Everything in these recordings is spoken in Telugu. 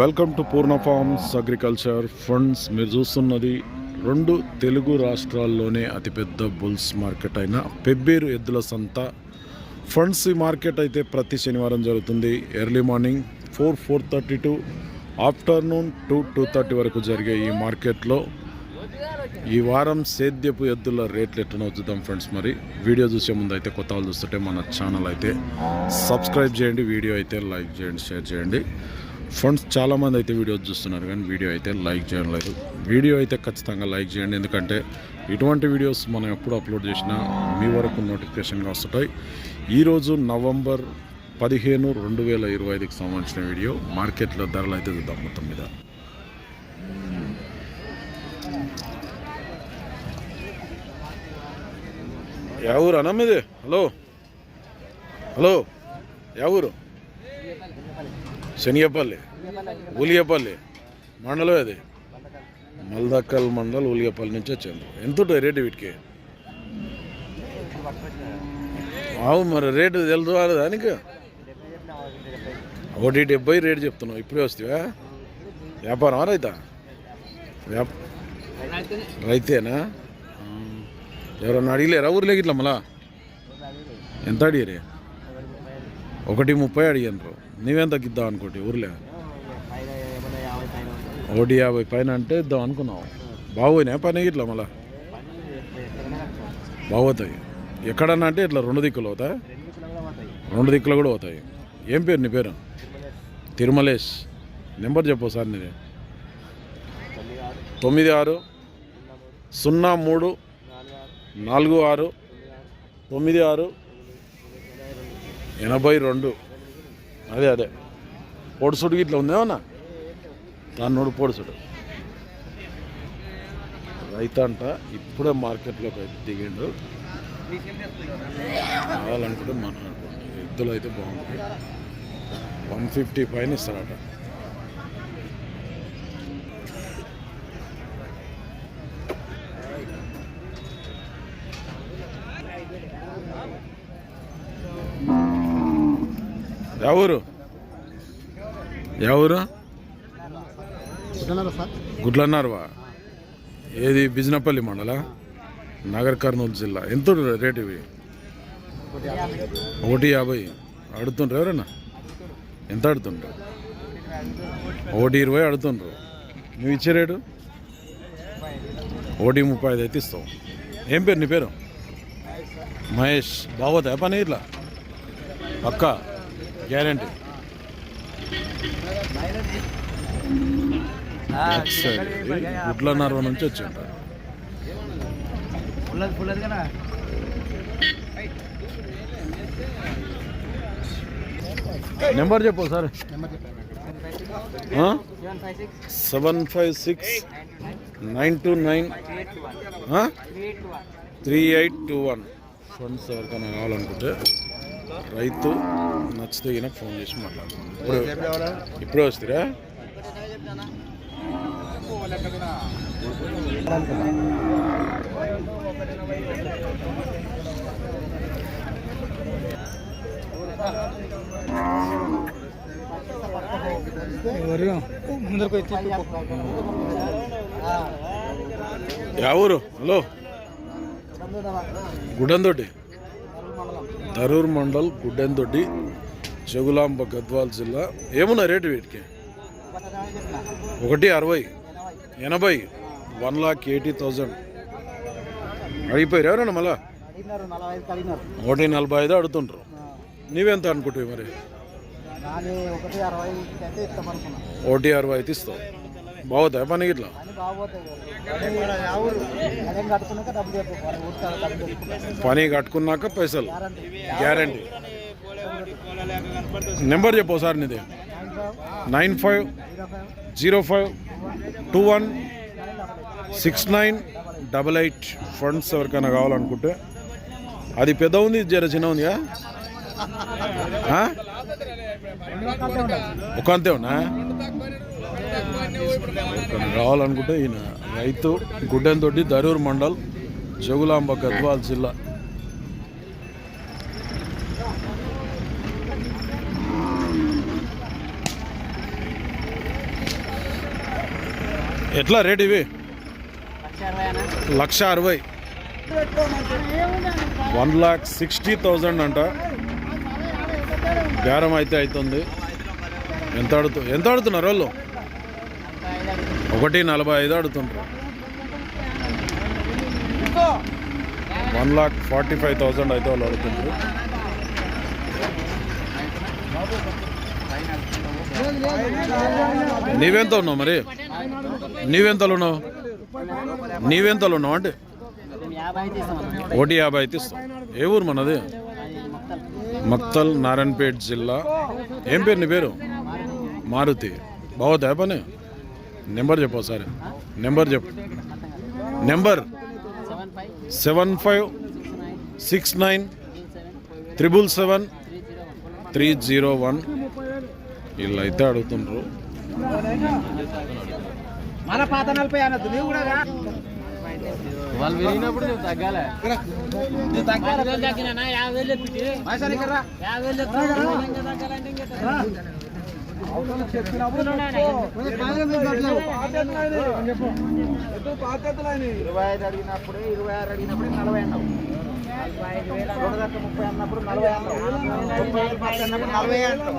Welcome to Purna farms agriculture funds. మీరు చూస్తున్నది రెండు తెలుగు రాష్ట్రాల్లోనే అతిపెద్ద బుల్స్ మార్కెట్ అయిన పెబ్బేరు ఎద్దుల సంత. ఫండ్స్ ఈ మార్కెట్ అయితే ప్రతి శనివారం జరుగుతుంది. Early morning four four thirty to afternoon two two thirty వరకు జరిగే ఈ మార్కెట్లో ఈ వారం సేద్యపు ఎద్దుల రేట్లు ఎట్లనో చూద్దాం ఫ్రెండ్స్ మరి. వీడియో చూసే ముందు అయితే కొత్త వాళ్ళు చూస్తుంటే మన ఛానల్ అయితే సబ్స్క్రైబ్ చేయండి వీడియో అయితే లైక్ చేయండి షేర్ చేయండి. ఫ్రెండ్స్ చాలామంది అయితే వీడియో చూస్తున్నారు కానీ వీడియో అయితే లైక్ చేయడం లేదు. వీడియో అయితే ఖచ్చితంగా లైక్ చేయండి. ఎందుకంటే ఇటువంటి వీడియోస్ మనం ఎప్పుడు అప్లోడ్ చేసినా మీ వరకు నోటిఫికేషన్గా వస్తుంటాయి. ఈరోజు నవంబర్ పదిహేను రెండు వేల ఇరవై ఐదుకి సంబంధించిన వీడియో. మార్కెట్లో ధరలు అయితే చూద్దాం మొత్తం మీద. యా ఊరు అన్న హలో? హలో? యా ఊరు? శనియపల్లి ఉలియపల్లి మండలం అది మల్దక్కల్ మండల్ ఉలియపల్లి నుంచి వచ్చాను. ఎంత ఉంటుంది రేటు వీటికి? అవు మరి రేటు తెలుసు దానికి? ఒకటి డెబ్బై రేటు చెప్తున్నావు ఇప్పుడే వస్తావా? వ్యాపారం రైతా? రైతేనా? ఎవరన్నా అడిగలేరా ఊర్లోకి ఇట్లా మళ్ళా? ఎంత అడిగారే ఒకటి ముప్పై అడిగాను నీవేం తగ్గిద్దాం అనుకోటి ఊర్లే? ఒకటి యాభై పైన అంటే ఇద్దాం అనుకున్నాం. బాగోయినా పని ఇట్లా మళ్ళా? బాగోతాయి ఎక్కడన్నా అంటే ఇట్లా రెండు దిక్కులు అవుతాయి? రెండు దిక్కులు కూడా అవుతాయి. ఏం పేరు నీ పేరు? తిరుమలేష్ నెంబర్ చెప్పు సార్ నేను తొమ్మిది ఆరు సున్నా మూడు నాలుగు ఆరు తొమ్మిది ఆరు ఎనభై రెండు. అదే అదే. పొడుసుడు ఇట్లా ఉందేమన్నా? దాని నోడు పొడుసుడు. రైతు అంట ఇప్పుడే మార్కెట్లోకి అయితే దిగిండు. కావాలనుకుంటే మాట్లాడుకోండి. ఎద్దులు అయితే బాగుంటాయి. వన్ ఫిఫ్టీ పైన ఇస్తారట. ఎవరు? ఎవరు? గుడ్లన్నారువా? ఏది? బిజినపల్లి మండల? నగర్ కర్నూలు జిల్లా. ఎంత ఉంటుంది రేటు ఇవి. ఒకటి యాభై. అడుగుతుండ్రు ఎవరన్నా? ఎంత అడుగుతుండ్రు? ఒకటి ఇరవై అడుగుతుండ్రు. నువ్వు ఇచ్చే రేటు? ఒకటి ముప్పై ఐదు అయితే ఇస్తావు. ఏం పేరు నీ పేరు? మహేష్. బాగోతా పని ఇట్లా? పక్క? గ్యారంటీ? గుడ్ల నర్వ నుంచి వచ్చి ఉంటారు నెంబర్ చెప్పు sir seven five six nine two nine three eight two one funds ఎవరికైనా కావాలనుకుంటే రైతు నచ్చితే ఫోన్ చేసి మాట్లాడుతుంది ఇప్పుడు ఇప్పుడే వస్తారా? ముందరకు యా ఊరు? హలో? గుడ్డందొడ్డి ధరూర్ మండల్ గుడ్డెందొడ్డి జగులాంబ గద్వాల్ జిల్లా. ఏమున్నా రేటు వీటికి? ఒకటి అరవై. ఎనభై వన్ లాక్ ఎయిటీ థౌజండ్. అడిగిపోయారు ఎవరన్నా మళ్ళా? ఒకటి నలభై ఐదు అడుగుతుండ్రు. నీవెంత అనుకుంటావు మరి? ఒకటి అరవై అయితే ఇస్తావు. బాగుతాయి పని ఇట్లా పని కట్టుకున్నాక పైసలు. గ్యారంటీ. నెంబర్ చెప్పు సార్ నీది. Nine five. Zero five two one six nine double eight funds ఎవరికైనా కావాలనుకుంటే. అది పెద్ద ఉంది ఇది జర చిన్న ఉందిగా? ఆ? ఒక అంతే ఉన్నా? కావాలనుకుంటే ఈయన రైతు గుడ్డెంతోటి దరూర్ మండల్ జగులాంబ గద్వాల్ జిల్లా. ఎట్లా రేట్ ఇవి? లక్ష అరవై. వన్ లాక్ సిక్స్టీ థౌజండ్ అంట. బేరం అయితే అవుతుంది ఎంత అడుతు ఎంత అడుగుతున్నారు వాళ్ళు? ఒకటి నలభై ఐదు అడుగుతుంటారు one lakh forty five thousand అయితే వాళ్ళు అడుగుతుంటారు నీవెంత ఉన్నావు మరి? నీవెంతలు ఉన్నావు? అంటే యాభై అయితే ఒకటి యాభై అయితే ఇస్తాం. ఏ ఊరు మనది? మక్తల్ నారాయణపేట జిల్లా. ఏం పేరు నీ పేరు? మారుతి. బాగుతా పని? నెంబర్ చెప్పు ఒకసారి. నెంబర్ చెప్పు. Number? Seven five six nine triple seven three zero one. Three zero one వీళ్ళు అయితే అడుగుతుండ్రు. మన పాత నలభై అనద్దు నువ్వు కూడా వాళ్ళు విరిగినప్పుడు నువ్వు తగ్గాలి. నువ్వు తగ్గాలి. వేలు తగ్గినా యాభై వేలు ఎత్తి యాభై వేలు తగ్గాలంటే ఇంకా ఇరవై ఐదు అడిగినప్పుడు ఇరవై ఆరు అడిగినప్పుడు నలభై అన్నావు. రెండు ముప్పై అన్నప్పుడు నలభై అన్నావు. ముప్పై అన్నప్పుడు నలభై అంటావు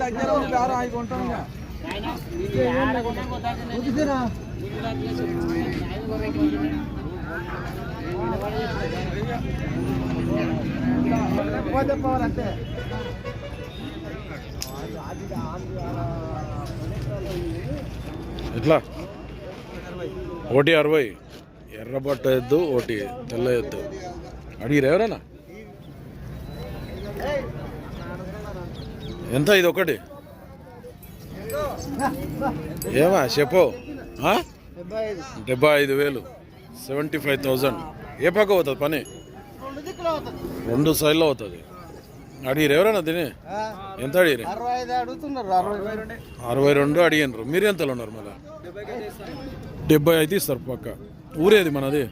దగ్గర ఉంది బేరం అవి అంతే ఎట్లా ఒకటి అరవై ఎర్రబట్ట ఎద్దు ఒకటి తెల్ల ఎద్దు అడిగిరు ఎవరైనా ఎంత ఇది ఒకటి ఏమా చెప్పు ఆ? డెబ్బై ఐదు డెబ్బై ఐదు వేలు సెవెంటీ ఫైవ్ థౌజండ్ ఏ పక్క అవుతుంది పని రెండు దిక్కులు అవుతుంది రెండు సైడ్లో అవుతుంది అడిగిరు ఎవరైనా తిని ఎంత అడిగిరు అరవై రెండు. అడిగినారు మీరు ఎంతలో ఉన్నారు మళ్ళీ? డెబ్బై అయితే ఇస్తారు పక్క. ఊరేది మనది?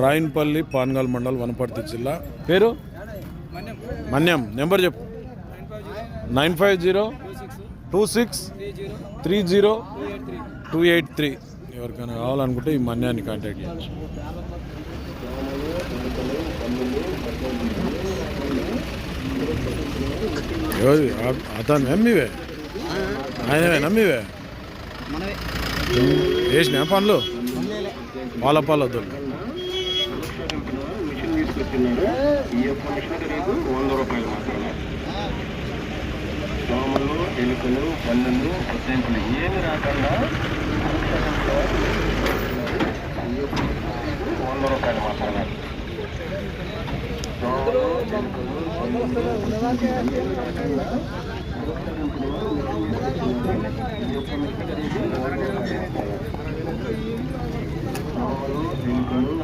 రాయన్పల్లి పాన్గాల్ మండల్ వనపర్తి జిల్లా. పేరు? మన్యం. నెంబర్ చెప్పు. Nine five zero two six three zero two eight three. ఎవరికైనా కావాలనుకుంటే ఈ మన్యాన్ని కాంటాక్ట్ చేయొచ్చు. ఎవరి అతను నమ్మివే? ఆయనవే నమ్మివే? వేసిన వేసినా పనులు? పాల పాల మిషన్ ఈ యొక్క మిషన్ రేటు వంద రూపాయలు మాత్రమే దోమలు ఎలుకలు పన్నులు పొద్దుంపులు ఏమి రాకుండా వంద రూపాయలు మాత్రమే దోమలు ఎలుకలు పన్నులు ఏమి రాకుండా ఈ యొక్క మిషన్ రేటు వంద రూపాయలు మాత్రమే దోమలు ఎలుకలు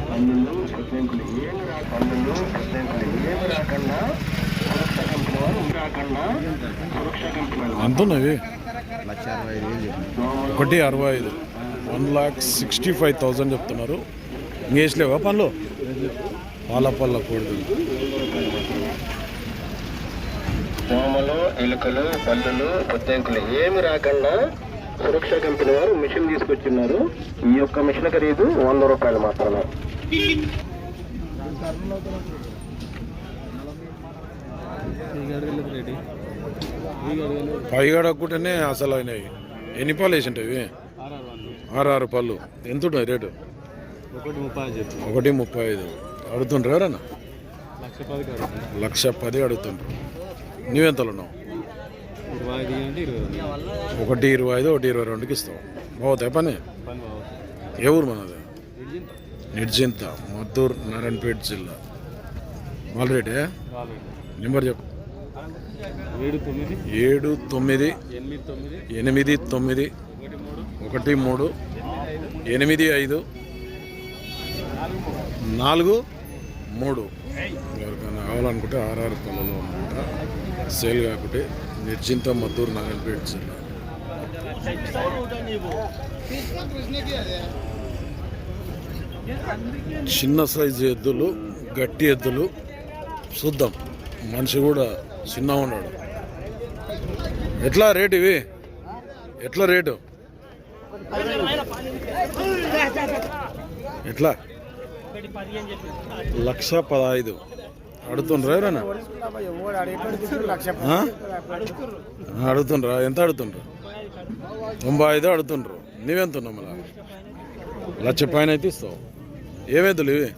పన్నులు పొద్దుంపులు ఏమి రా పన్నులు పొద్దుంపులు ఏమి రాకుండా సురక్ష కంపెనీ వారు రాకుండా సురక్ష కంపెనీ వాళ్ళు ఎంత దోమలు ఒకటి అరవై ఐదు. One lakh sixty five thousand చెప్తున్నారు. ఇంకేసలేవా పనులు? పాల పళ్ళ కోడి దోమలు ఎలుకలు పల్లులు పొద్దుంకులు ఏమి రాకుండా సురక్ష కంపెనీ వారు మిషన్ తీసుకొచ్చిన్నారు. ఈ యొక్క మిషన్ ఖరీదు వంద రూపాయలు మాత్రమే. పైగా అడగకుంటేనే అసలు అయినాయి. ఎన్ని పాలు వేసింటాయి ఆరు ఆరు పళ్ళు. ఎంత రేటు? ఒకటి ముప్పై చెప్పు. ఒకటి ముప్పై ఐదు. అడుగుతుండ్రు ఎవరన్నా? లక్ష పది అడుగుతుండ్రు. నువ్వెంతలు ఉన్నావు ఒకటి ఇరవై ఐదు ఒకటి ఇరవై రెండుకి ఇస్తాం బాగుతాయి పని? ఏ ఊరు మనది? నిర్జింత. మద్దూర్ నారాయణపేట జిల్లా. మాల్రేటే నెంబర్ చెప్పు. ఏడు తొమ్మిది ఎనిమిది తొమ్మిది ఒకటి మూడు ఎనిమిది ఐదు నాలుగు మూడు. ఎవరికైనా కావాలనుకుంటే ఆర్ఆర్ పనులు అనమాట సేల్ కాకుంటే నిర్జింత మద్దూరు నారాయణపేట జిల్లా. చిన్న సైజు ఎద్దులు గట్టి ఎద్దులు చూద్దాం. మనిషి కూడా చిన్న ఉన్నాడు. ఎట్లా రేటు ఇవి? ఎట్లా రేటు? ఎట్లా? లక్ష పదహైదు. అడుగుతుండ్రా ఎవరైనా? అడుగుతుండ్రా? ఎంత అడుగుతుండ్రు? తొంభై ఐదు అడుగుతుండ్రు. నువ్వెంత ఉన్నావు మళ్ళా? లక్ష పైన అయితే ఇస్తావు. ఏమేద్దులు ఇవి?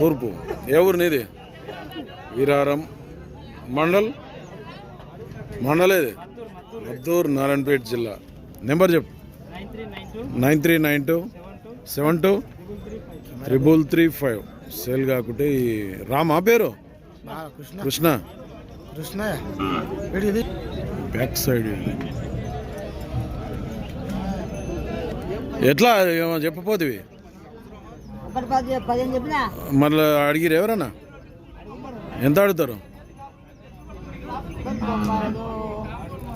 తూర్పు. ఏ ఊరు నీది? వీరారం. మండల్? మండల్ ఏది? మద్దూరు నారాయణపేట జిల్లా. నెంబర్ చెప్పు. Nine three nine two. Seven two triple three five. Sale కాకుంటే ఈ రామా పేరు? కృష్ణ. కృష్ణ. బ్యాక్ సైడ్ ఎట్లా? ఏమో చెప్పపోతివి. మళ్ళీ అడిగిరు ఎవరన్నా? ఎంత అడుగుతారు?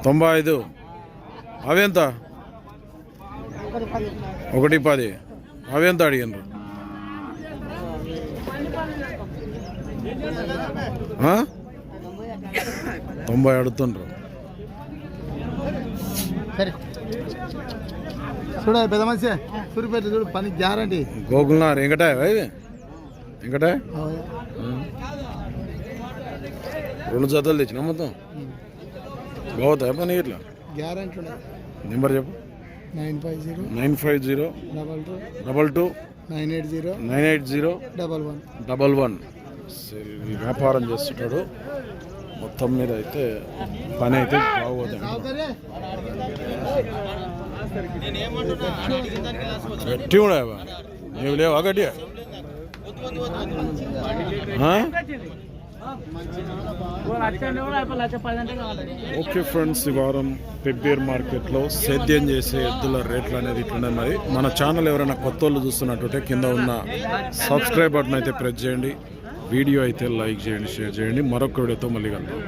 తొంభై ఐదు. అవెంత ఒకటి పది. అవెంత అడిగినారు? తొంభై అడుగుతుండ్రు. చూడ పెద్ద మనిషి. సూరిపేట చూడు పని గ్యారంటీ. గోకుల్నార్ వెంకటాయ ఇది వెంకటాయ రెండు జతలు తెచ్చిన మొత్తం? బాగుతాయి పని ఇట్లా? గ్యారంటీ నెంబర్ చెప్పు. Nine five zero nine five zero double two double two nine eight zero nine eight zero double one double one ఈ వ్యాపారం చేస్తుంటాడు మొత్తం మీద అయితే పని అయితే బాగోదండి. గట్టి కూడా నీవు లేవా గట్టి ఓకే ఫ్రెండ్స్ ఈ వారం పెబ్బేర్ మార్కెట్లో సేద్యం చేసే ఎద్దుల రేట్లు అనేది ఇట్లున్నాయి మరి. మన ఛానల్ ఎవరైనా కొత్త వాళ్ళు చూస్తున్నట్టుంటే కింద ఉన్న సబ్స్క్రైబ్ బటన్ అయితే ప్రెస్ చేయండి. వీడియో అయితే లైక్ చేయండి షేర్ చేయండి. మరొక వీడియోతో మళ్ళీ కలుద్దాం.